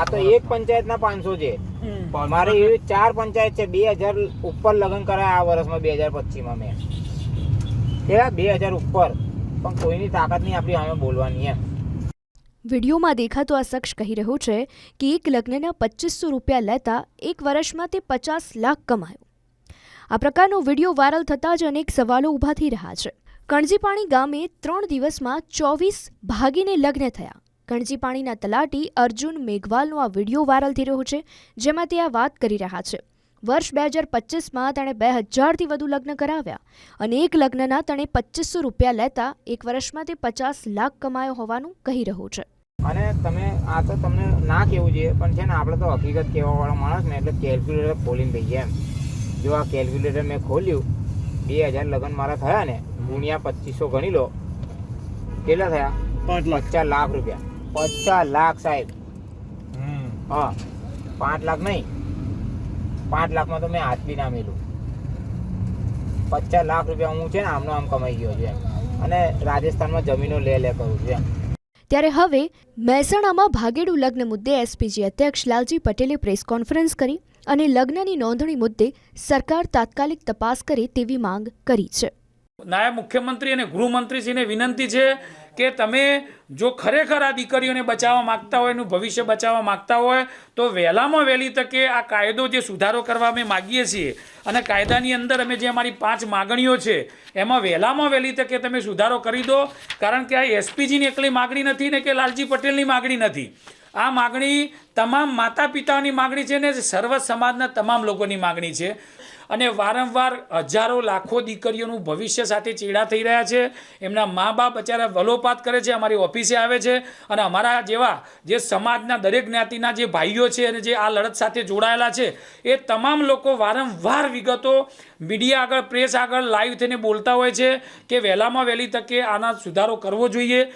આ તો એક પંચાયતના પાંચસો છે. મારે એવી ચાર પંચાયત છે બે હજાર ઉપર લગ્ન કરાયા આ વર્ષમાં બે હજાર પચીસમાં મેં. કેવા? બે હજાર ઉપર. પણ કોઈની તાકાત નહીં આપણી અમે બોલવાની એમ. વિડીયોમાં દેખાતો આ શખ્સ કહી રહ્યો છે કે એક લગ્નના પચીસો રૂપિયા લેતા એક વર્ષમાં તે પચાસ લાખ કમાયો. આ પ્રકારનો વીડિયો વાયરલ થતાં જ અનેક સવાલો ઊભા થઈ રહ્યા છે. કણજીપાણી ગામે ત્રણ દિવસમાં ચોવીસ ભાગીને લગ્ન થયા. કણજીપાણીના તલાટી અર્જુન મેઘવાલનો આ વીડિયો વાયરલ થઈ રહ્યો છે જેમાં તે આ વાત કરી રહ્યા છે. વર્ષ બે હજાર પચીસમાં તેણે બે હજારથી વધુ લગ્ન કરાવ્યા. અને એક લગ્નના તેણે પચીસો રૂપિયા લેતા એક વર્ષમાં તે પચાસ લાખ કમાયો હોવાનું કહી રહ્યો છે. અને તમે આ તો તમને ના કહેવું જોઈએ પણ છે ને આપણે તો હકીકત કહેવાવાળો માણસ ને એટલે કેલ્ક્યુલેટર ખોલીને દઈએ એમ. જો આ કેલ્ક્યુલેટર મેં ખોલ્યું બે હજાર લગ્ન મારા થયા ને ગુણ્યા પચીસો ગણી લો કેટલા થયા? પાંચ લાખ. ચાર લાખ રૂપિયા. પચાસ લાખ સાહેબ. હા. પાંચ લાખ નહીં. પાંચ લાખમાં તો મેં હાથ બી ના મેલું. પચાસ લાખ રૂપિયા હું છે ને આમનો આમ કમાઈ ગયો છે અને રાજસ્થાનમાં જમીનો લે લે કરું છું એમ. ત્યારે હવે મહેસાણામાં ભાગેડુ લગ્ન મુદ્દે એસપીજી અધ્યક્ષ લાલજી પટેલે પ્રેસ કોન્ફરન્સ કરી અને લગ્નની નોંધણી મુદ્દે સરકાર તાત્કાલિક તપાસ કરે તેવી માંગ કરી છે. નાયબ મુખ્યમંત્રી અને ગૃહમંત્રીશ્રીને વિનંતી છે કે તમે જો ખરેખર આ દીકરીઓને બચાવવા માગતા હોય, એનું ભવિષ્ય બચાવવા માગતા હોય, તો વહેલામાં વહેલી તકે આ કાયદો જે સુધારો કરવા અમે માગીએ છીએ અને કાયદાની અંદર અમે જે અમારી પાંચ માગણીઓ છે, એમાં વહેલામાં વહેલી તકે તમે સુધારો કરી દો, કારણ કે આ એસપીજીની એકલી માગણી નથી ને કે લાલજી પટેલની માગણી નથી. આ માગણી તમામ માતા પિતાઓની માગણી છે ને સર્વ સમાજના તમામ લોકોની માગણી છે. અને વારંવાર હજારો, લાખો દીકરીઓનું ભવિષ્ય સાથે ચેડા થઈ રહ્યા છે. એમના મા બાપ બચારા વલોપાત કરે છે, અમારી ઓફિસે આવે છે અને અમારા જેવા જે સમાજના દરેક જ્ઞાતિના જે ભાઈઓ છે અને જે આ લડત સાથે જોડાયેલા છે, એ તમામ લોકો વારંવાર વિગતો મીડિયા આગળ, પ્રેસ આગળ, લાઈવ થઈને બોલતા હોય છે કે વહેલામાં વહેલી તકે આના સુધારો કરવો જોઈએ.